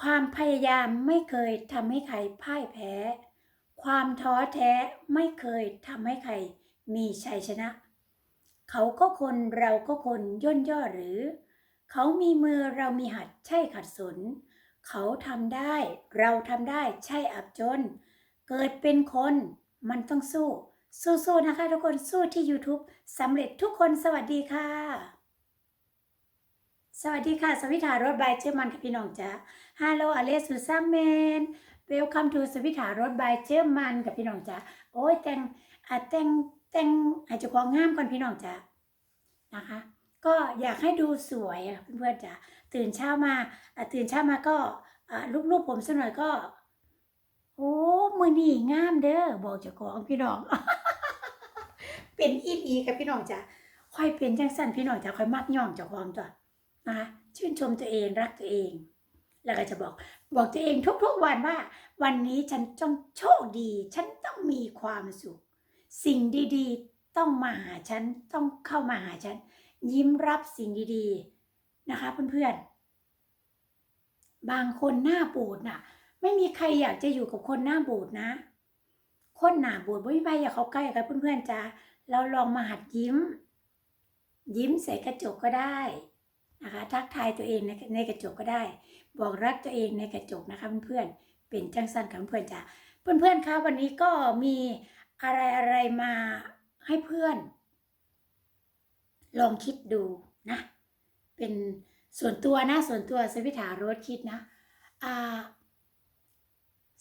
ความพยายามไม่เคยทำให้ใครพ่ายแพ้ ความท้อแท้ไม่เคยทำให้ใครมีชัยชนะ เขาก็คนเราก็คนย่นย่อหรือ เขามีมือเรามีหัดใช่ขัดสน เขาทำได้ เราทำได้ใช่อับจน เกิดเป็นคนมันต้องสู้ สู้ๆนะคะทุกคนสู้ที่ YouTube สำเร็จทุกคนสวัสดีค่ะ สวัสดีค่ะ สวิธารถบายเจอมันค่ะพี่น้องจ้าฮัลโหลอเลสุซัมเมนเวลคัมทูสวิธารถบายเจอมันกับพี่น้องจ้าโอ้ยแต่งอะแต่งแต่งอาจจะของงามก่อนพี่น้องจ้านะคะ ก็อยากให้ดูสวยอะเพื่อนๆจ้าตื่นเช้ามาตื่นเช้ามาก็อะลูบๆผมสักหน่อยก็ โอ้มือนี่งามเด้อบอกเจ้าของพี่น้อง เป็นอีหลีกับพี่น้องจ้ะค่อยเป็นจังสั่นพี่น้องจ้ะค่อยมักย่องเจ้าของจ้ะ นะคะชื่นชมตัวเองรักตัวเอง แล้วก็จะบอกบอกตัวเองทุกๆวันว่า วันนี้ฉันต้องโชคดี ฉันต้องมีความสุข สิ่งดีๆ ต้องมาหาฉันต้องเข้ามาหาฉัน ยิ้มรับสิ่งดีๆนะคะเพื่อนๆบางคนหน้าบูดน่ะ ไม่มีใครอยากจะอยู่กับคนหน้าบูดนะ คนหน้าบูดไม่มีใครอยากเขาใกล้กับเพื่อนๆจ้าเราลองมาหัดยิ้ม ยิ้มใส่กระจกก็ได้ นะคะทักทายตัวเองในในกระจกก็ได้ บอกรักตัวเองในกระจกนะคะเพื่อนๆเป็นจังสันกับเพื่อนจ้าเพื่อนๆคะวันนี้ก็มีอะไรอะไรๆมาให้เพื่อน ลองคิดดูนะ เป็นส่วนตัวนะส่วนตัวสวิถารถคิดนะอ่า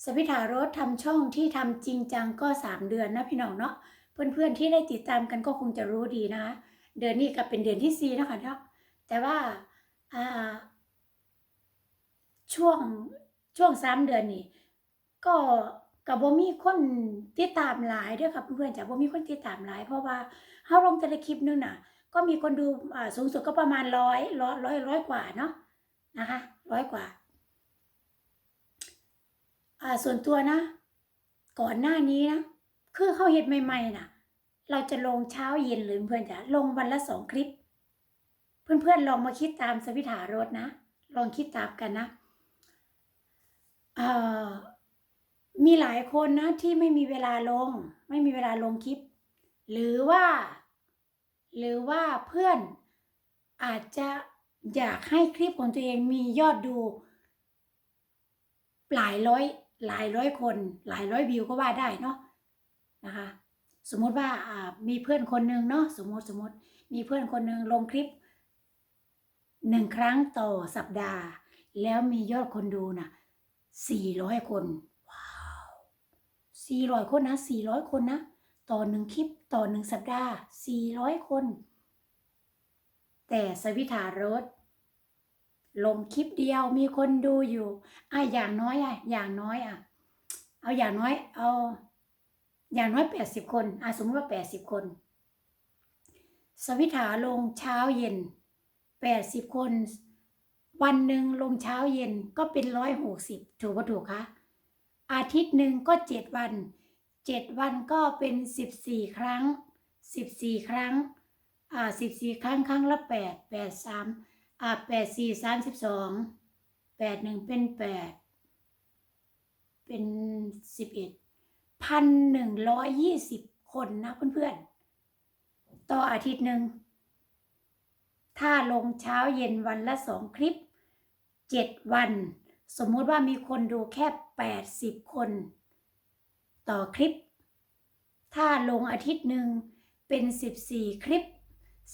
สวิถารถทำช่องที่ทำจริงจังก็สามเดือนนะพี่น้องเนาะเพื่อนๆที่ได้ติดตามกันก็คงจะรู้ดีนะคะเดือนนี้ก็เป็นเดือนที่สี่นะคะเนาะ แต่ว่าช่วงช่วงสามเดือนนี้ก็กับบ่มีคนติดตามหลายด้อค่ะเพื่อนๆจ้ะบ่มีคนติดตามหลาย เพราะว่าเฮาลงแต่ละคลิปนึงน่ะ ก็มีคนดูอ่าสูงสุดก็ประมาณร้อยร้อยร้อยร้อยกว่าเนาะนะคะร้อยกว่าอ่าส่วนตัวนะ ก่อนหน้านี้นะคือเขาเฮ็ดใหม่ๆน่ะ เราจะลงเช้าเย็นหรือเพื่อนจะลงวันละสองคลิป เพื่อนๆลองมาคิดตามสวิถารถนะ ลองคิดตามกันนะเอ่อมีหลายคนนะที่ไม่มีเวลาลง ไม่มีเวลาลงคลิป หรือว่า หรือว่าเพื่อนอาจจะอยากให้คลิปของตัวเองมียอดดู หลายร้อย หลายร้อยคน หลายร้อยวิวก็ว่าได้เนาะนะคะ สมมติว่ามีเพื่อนคนหนึ่งเนาะสมมติสมมติมีเพื่อนคนหนึ่งลงคลิป หนึ่งครั้งต่อสัปดาห์ แล้วมียอดคนดูนะสี่ร้อยคน ว้าวสี่ร้อยคนนะสี่ร้อยคนนะ ต่อหนึ่งคลิปต่อหนึ่งสัปดาห์สี่ร้อยคน แต่สวิถารถลงคลิปเดียวมีคนดูอยู่อะอย่างน้อยอะอย่างน้อยอะ เอาอย่างน้อย เอา อย่างน้อยแปดสิบคนอะสมมติว่าแปดสิบคน สวิถาลงเช้าเย็น แปดสิบคน วันหนึ่งลงเช้าเย็นก็เป็นร้อยหกสิบถูกปะถูกคะอาทิตย์หนึ่งก็เจ็ดวันเจ็ดวันก็เป็นสิบสี่ครั้งสิบสี่ครั้งอ่าสิบสี่ครั้งครั้งละแปดแปดสามอ่าแปดสี่สามสิบสองแปดหนึ่งเป็นแปดเป็นสิบเอ็ดพันหนึ่งร้อยยี่สิบคนนะเพื่อนๆ ต่ออาทิตย์หนึ่ง ถ้าลงเช้าเย็นวันละสองคลิปเจ็ดวัน สมมุติว่ามีคนดูแค่แปดสิบคน ต่อคลิป ถ้าลงอาทิตย์หนึ่งเป็นสิบสี่คลิป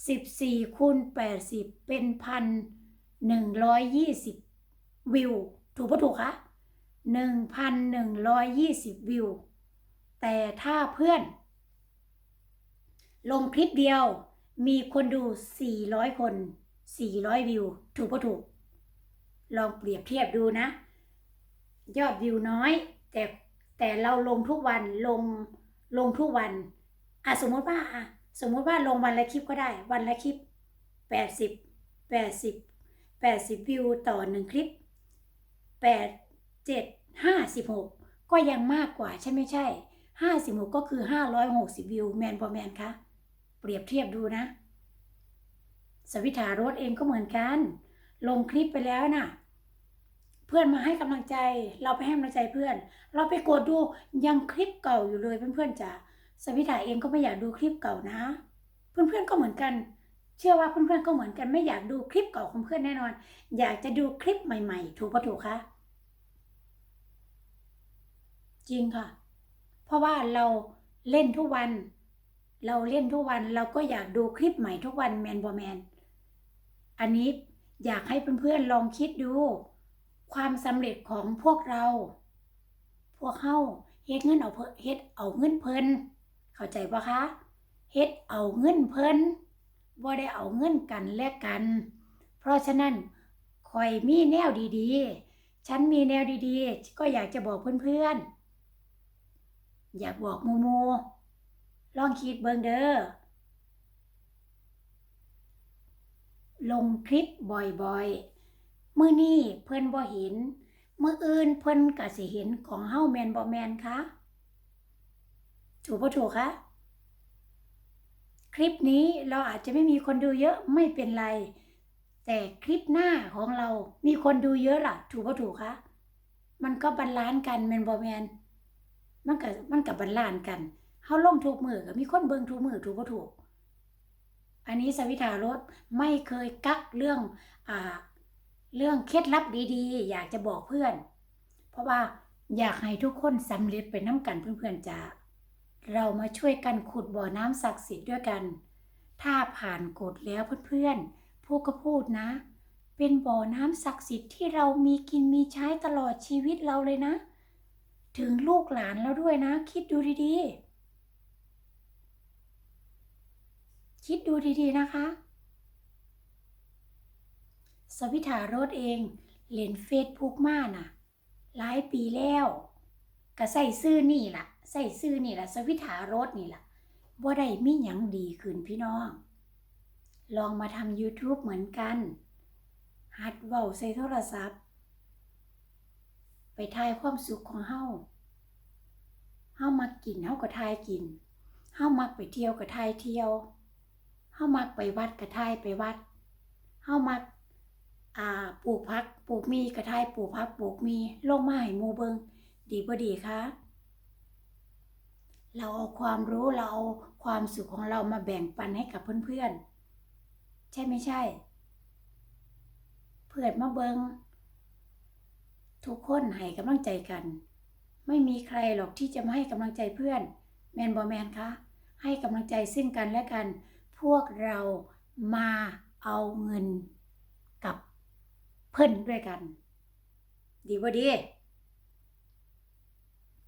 สิบสี่คูณแปดสิบเป็นพันหนึ่งร้อยยี่สิบวิว ถูกปะถูกคะหนึ่งพันหนึ่งร้อยยี่สิบวิว แต่ถ้าเพื่อน ลงคลิปเดียว มีคนดู 400 คน 400 วิว ถูกปะถูก ลองเปรียบเทียบดูนะ ยอดวิวน้อย แต่แต่เราลงทุกวันลงลงทุกวันอะสมมติว่าอะสมมติว่าลงวันละคลิปก็ได้ วันละคลิป 80 80 80 วิวต่อหนึ่งคลิป 8 7 56 ก็ยังมากกว่าใช่ไม่ใช่ 56 ก็คือ 560 วิว แมนพอแมนคะ เปรียบเทียบดูนะ สวิถารถเองก็เหมือนกัน ลงคลิปไปแล้วน่ะ เพื่อนมาให้กำลังใจ เราไปให้กำลังใจเพื่อน เราไปกดดูยังคลิปเก่าอยู่เลยเพื่อนๆจ๋าสวิตาเองก็ไม่อยากดูคลิปเก่านะ เพื่อนๆก็เหมือนกัน เชื่อว่าเพื่อนๆก็เหมือนกันไม่อยากดูคลิปเก่าของเพื่อนแน่นอน อยากจะดูคลิปใหม่ ๆ ถูกปะถูกคะจริงค่ะ เพราะว่าเราเล่นทุกวัน เราเล่นทุกวันเราก็อยากดูคลิปใหม่ทุกวันแมนบอแมน อันนี้อยากให้เพื่อนๆลองคิดดู ความสำเร็จของพวกเรา พวกเฮาเฮ็ดเงินเอาเพเฮ็ดเอาเงินเพลินเข้าใจปะคะเฮ็ดเอาเงินเพลินบ่ได้เอาเงินกันและกัน เพราะฉะนั้นคอยมีแนวดีๆ ฉันมีแนวดีๆ ก็อยากจะบอกเพื่อนๆ อยากบอกโมโม ลองคิดเบิงเด้อ ลงคลิปบ่อยๆ มื้อนี้เพิ่นบ่เห็น มื้ออื่นเพิ่นก็สิเห็นของเฮาแม่นบ่แม่นคะ ถูกบ่ถูกคะคลิปนี้เราอาจจะไม่มีคนดูเยอะไม่เป็นไร แต่คลิปหน้าของเรามีคนดูเยอะล่ะ ถูกบ่ถูกคะมันก็บรรลานกันแมนบ่แมนมันก็มันก็บรรลานกัน เฮาลงทุกมือก็มีคนเบิ่งทุกมือถูกบ่ถูก อันนี้สวิธารถไม่เคยกักเรื่องอ่าเรื่องเคล็ดลับดีๆ อยากจะบอกเพื่อน เพราะว่าอยากให้ทุกคนสำเร็จไปน้ำกันเพื่อนๆจ้าเรามาช่วยกันขุดบ่อน้ำศักดิ์สิทธิ์ด้วยกัน ถ้าผ่านกฎแล้วเพื่อนๆพูดก็พูดนะ เป็นบ่อน้ำศักดิ์สิทธิ์ที่เรามีกินมีใช้ตลอดชีวิตเราเลยนะ ถึงลูกหลานแล้วด้วยนะ คิดดูดีๆ คิดดูดีๆนะคะ สวิถารถเองเล่นเฟซบุ๊กมาน่ะ หลายปีแล้วก็ใส่ซื้อนี่ล่ะ ใส่ซื้อนี่ล่ะ สวิถารถนี่ล่ะบ่ได้มีหยังดีขึ้นพี่น้อง ลองมาทำ YouTube เหมือนกัน หัดเว้าใส่โทรศัพท์ ไปทายความสุขของเฮาเฮามักกินเฮาก็ทายกินเฮามักไปเที่ยวก็ทายเที่ยว เฮามักไปวัดก็ทายไปวัดเฮามักอ่าปลูกพักปลูกมีกระทายปลูกพักปลูกมีลงมาให้หมูเบิงดีบ่ดีคะเราเอาความรู้เราเอาความสุขของเรามาแบ่งปันให้กับเพื่อนๆ ใช่ไม่ใช่ เพื่อนมาเบิงทุกคนให้กำลังใจกัน ไม่มีใครหรอกที่จะมาให้กำลังใจเพื่อน แมนบอแมนคะให้กำลังใจซึ่งกันและกัน พวกเรามาเอาเงินกับเพิ่อนด้วยกัน ดีบ่าดี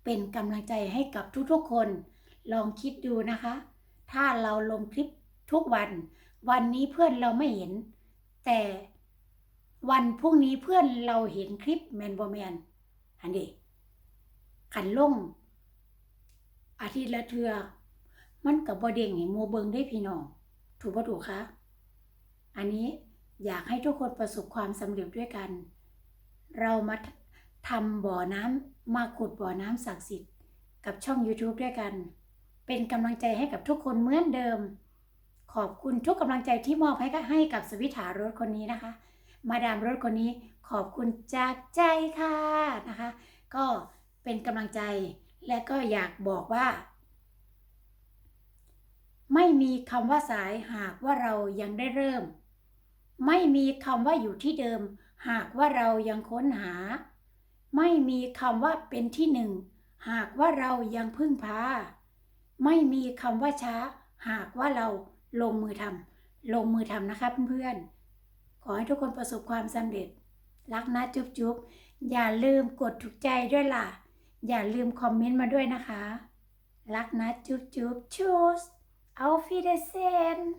เป็นกำลังใจให้กับทุกๆคน ลองคิดดูนะคะ ถ้าเราลงคลิปทุกวัน วันนี้เพื่อนเราไม่เห็น แต่วันพรุ่งนี้เพื่อนเราเห็นคลิปแมนบอแมนอันนี้ขันลงอาทิตย์ละเทือ มันกับบอเด้งให้โมเบิงได้พี่น้อง ถูกปะถูกคะอันนี้อยากให้ทุกคนประสบความสำเร็จด้วยกัน เรามาทำบ่อน้ำมาขุดบ่อน้ำศักดิ์สิทธิ์กับช่อง YouTube ด้วยกัน เป็นกำลังใจให้กับทุกคนเหมือนเดิม ขอบคุณทุกกำลังใจที่มอบให้ให้กับสวิถารถคนนี้นะคะ มาดามรถคนนี้ขอบคุณจากใจค่ะนะคะ ก็เป็นกำลังใจและก็อยากบอกว่า ไม่มีคำว่าสายหากว่าเรายังได้เริ่ม ไม่มีคำว่าอยู่ที่เดิม หากว่าเรายังค้นหา ไม่มีคำว่าเป็นที่หนึ่ง หากว่าเรายังพึ่งพา ไม่มีคำว่าช้า หากว่าเราลงมือทำลงมือทำนะคะเพื่อนๆ ขอให้ทุกคนประสบความสำเร็จ รักนะจุ๊บจุ๊บอย่าลืมกดถูกใจด้วยล่ะ อย่าลืมคอมเมนต์มาด้วยนะคะ รักนะจุ๊บจุ๊บชูส auf Wiedersehen